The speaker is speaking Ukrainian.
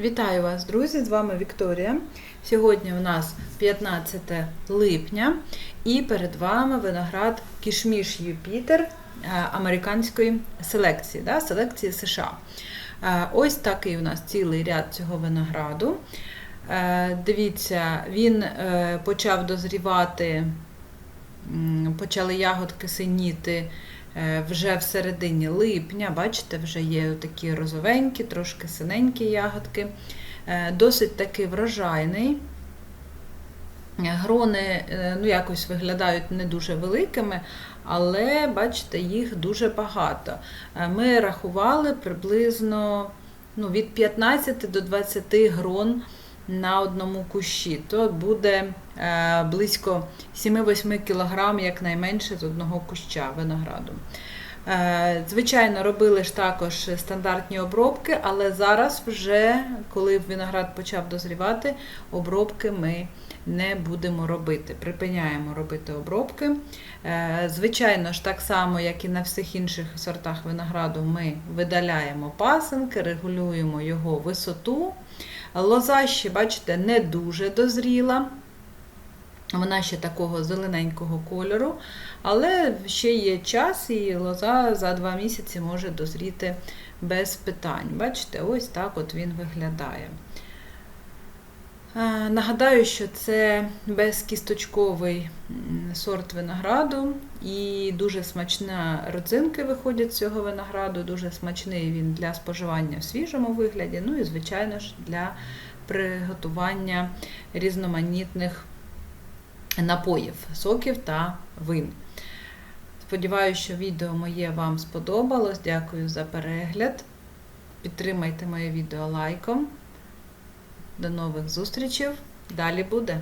Вітаю вас, друзі! З вами Вікторія. Сьогодні у нас 15 липня і перед вами виноград Кішміш Юпітер е, американської селекції, да, селекції США. Е, Ось такий у нас цілий ряд цього винограду. Е, Дивіться, він почав дозрівати, почали ягодки синіти вже в середині липня. Бачите, вже є такі розовенькі, трошки синенькі ягодки. Е, Досить таки врожайний. Е, Грони е, ну, якось виглядають не дуже великими, але бачите, їх дуже багато. Е, Ми рахували приблизно ну, від 15 до 20 грон на одному кущі. То буде е, близько 7-8 кг якнайменше з одного куща винограду. Е, Звичайно, робили ж також стандартні обробки, але зараз, вже, коли виноград почав дозрівати, обробки ми не будемо робити. Припиняємо робити обробки. Е, Звичайно ж, так само, як і на всіх інших сортах винограду, ми видаляємо пасинки, регулюємо його висоту. Лоза ще, бачите, не дуже дозріла. Вона ще такого зелененького кольору, але ще є час, і лоза за два місяці може дозріти без питань. Бачите, ось так от він виглядає. Нагадаю, що це безкісточковий сорт винограду, і дуже смачна родзинки виходять з цього винограду. Дуже смачний він для споживання в свіжому вигляді, ну і, звичайно ж, для приготування різноманітних напоїв, соків та вин. Сподіваюся, що відео моє вам сподобалось. Дякую за перегляд. Підтримайте моє відео лайком. До нових зустрічей. Далі буде!